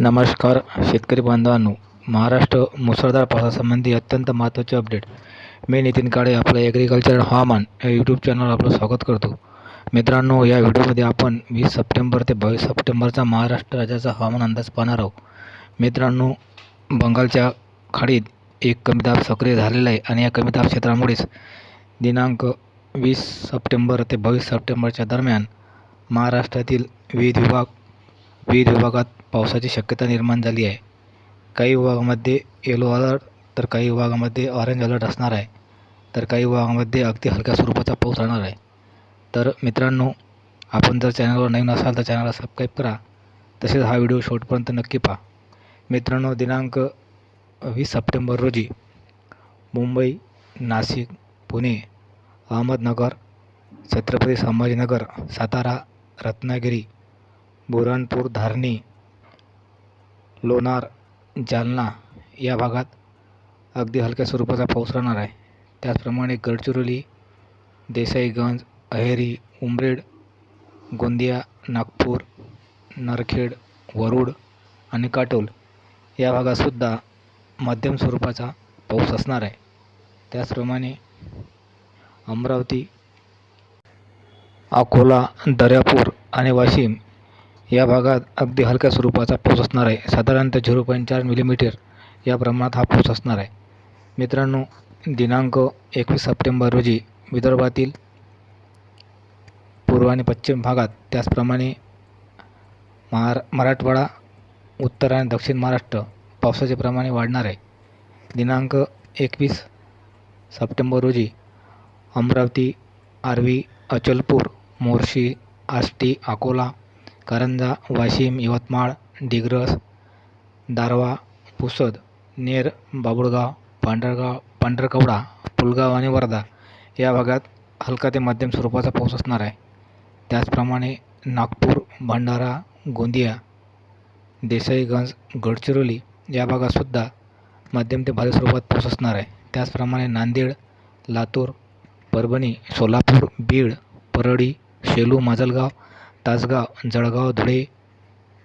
नमस्कार शेतकरी बांधवांनो. महाराष्ट्र मुसळधार पावसासंबंधी अत्यंत महत्त्वाचे अपडेट मी नितीन काळे आपलं ॲग्रिकल्चर हवामान या यूट्यूब चॅनलवर आपलं स्वागत करतो. मित्रांनो या व्हिडिओमध्ये आपण वीस सप्टेंबर ते बावीस सप्टेंबरचा महाराष्ट्र राज्याचा हवामान अंदाज पाहणार आहोत. मित्रांनो बंगालच्या खाडीत एक कमी दाब सक्रिय झालेला आहे आणि या कमी दाब क्षेत्रामुळेच दिनांक वीस सप्टेंबर ते बावीस सप्टेंबरच्या दरम्यान महाराष्ट्रातील विविध विभाग विविध विभागात पावसाची शक्यता निर्माण झाली आहे. काही विभागामध्ये येलो अलर्ट तर काही विभागामध्ये ऑरेंज अलर्ट असणार आहे. तर काही विभागामध्ये अगदी हलक्या स्वरूपाचा पाऊस राहणार आहे. तर मित्रांनो आपण जर चॅनलवर नवीन असाल तर चॅनलला सबस्क्राईब करा. तसेच हा व्हिडिओ शेवटपर्यंत नक्की पहा. मित्रांनो दिनांक वीस सप्टेंबर रोजी मुंबई नाशिक पुणे अहमदनगर छत्रपती संभाजीनगर सातारा रत्नागिरी बुरहानपूर धारणी लोणार जालना या भागात अगदी हलक्या स्वरूपाचा पाऊस राहणार आहे. त्याचप्रमाणे गडचिरोली देसाईगंज अहेरी उमरेड गोंदिया नागपूर नरखेड वरुड आणि काटोल या भागातसुद्धा मध्यम स्वरूपाचा पाऊस असणार आहे. त्याचप्रमाणे अमरावती अकोला दर्यापूर आणि वाशिम या भागात अगदी हलक्या स्वरूपाचा पाऊस असणार आहे. साधारणतः झिरो पॉईंट चार मिलीमीटर या प्रमाणात हा पाऊस असणार आहे. मित्रांनो दिनांक एकवीस सप्टेंबर रोजी विदर्भातील पूर्व आणि पश्चिम भागात त्याचप्रमाणे महार मराठवाडा उत्तर आणि दक्षिण महाराष्ट्र पावसाचे प्रमाणे वाढणार आहे. दिनांक एकवीस सप्टेंबर रोजी अमरावती आर्वी अचलपूर मोर्शी आष्टी अकोला कारंजा वाशिम यवतमाळ दिग्रस दारवा पुसद नेर बाबुळगाव पांढरगाव पांढरकवडा पुलगाव आणि वर्धा या भागात हलका ते मध्यम स्वरूपाचा पाऊस असणार आहे. त्याचप्रमाणे नागपूर भंडारा गोंदिया देसाईगंज गडचिरोली या भागातसुद्धा मध्यम ते भारी स्वरूपात पाऊस असणार आहे. त्याचप्रमाणे नांदेड लातूर परभणी सोलापूर बीड परळी शेलू माजलगाव तासगाव जळगाव धुळे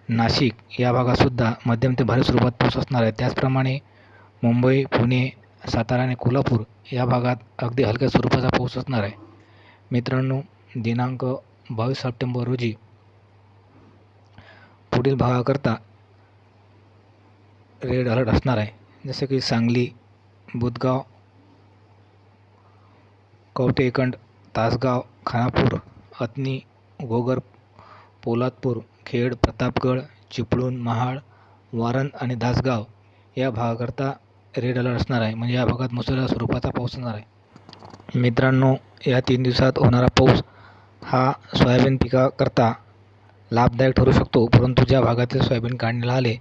नाशिक या भागातसुद्धा मध्यम ते भारी स्वरूपात पाऊस असणार आहे. त्याचप्रमाणे मुंबई पुणे सातारा आणि कोल्हापूर या भागात अगदी हलक्या स्वरूपाचा पाऊस असणार आहे. मित्रांनो दिनांक बावीस सप्टेंबर रोजी पुढील भागाकरता रेड अलर्ट असणार आहे. जसे की सांगली बुधगाव कवटेकंड तासगाव खानापूर अत्नी गोगर पोलादपूर खेड प्रतापगड चिपळूण महाड वारण आणि दासगाव या भागाकरता रेड अलर्ट असणार आहे. म्हणजे या भागात मुसळधार स्वरूपाचा पाऊस असणार आहे. मित्रांनो या तीन दिवसात होणारा पाऊस हा सोयाबीन पिकाकरता लाभदायक ठरू शकतो. परंतु ज्या भागातील सोयाबीन काढणीला आले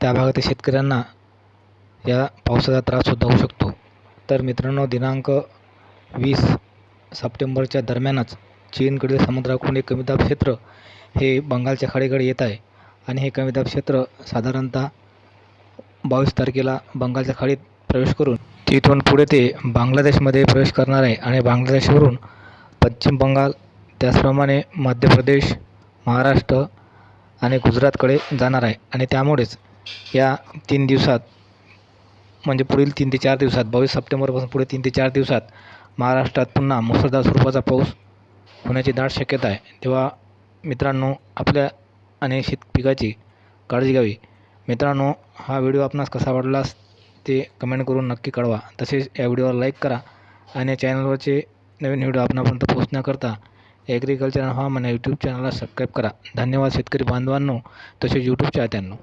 त्या भागातील शेतकऱ्यांना या पावसाचा त्राससुद्धा होऊ शकतो. तर मित्रांनो दिनांक वीस सप्टेंबरच्या दरम्यानच चीनकडील समुद्राकडून एक कमीदाब क्षेत्र हे बंगालच्या खाडीकडे येत आहे. आणि हे कमीदाब क्षेत्र साधारणतः बावीस तारखेला बंगालच्या खाडीत प्रवेश करून तिथून पुढे ते बांगलादेशमध्ये प्रवेश करणार आहे. आणि बांगलादेशवरून पश्चिम बंगाल त्याचप्रमाणे मध्य प्रदेश महाराष्ट्र आणि गुजरातकडे जाणार आहे. आणि त्यामुळेच या तीन दिवसात म्हणजे पुढील तीन ते चार दिवसात बावीस सप्टेंबरपासून पुढे तीन ते चार दिवसात महाराष्ट्रात पुन्हा मुसळधार स्वरूपाचा पाऊस होण्याची दाट शक्यता आहे. तेव्हा मित्रांनो आपल्या आणि शेत पिकाची काळजी घ्यावी. मित्रांनो हा व्हिडिओ आपणास कसा वाटला ते कमेंट करून नक्की कळवा. तसेच या व्हिडिओला लाईक करा आणि चॅनलवरचे नवीन व्हिडिओ आपणापर्यंत पोहोचण्याकरता ॲग्रिकल्चर हा म्हणा यूट्यूब चॅनलला सबस्क्राईब करा. धन्यवाद शेतकरी बांधवांनो. तसेच यूट्यूब चाहत्यांनो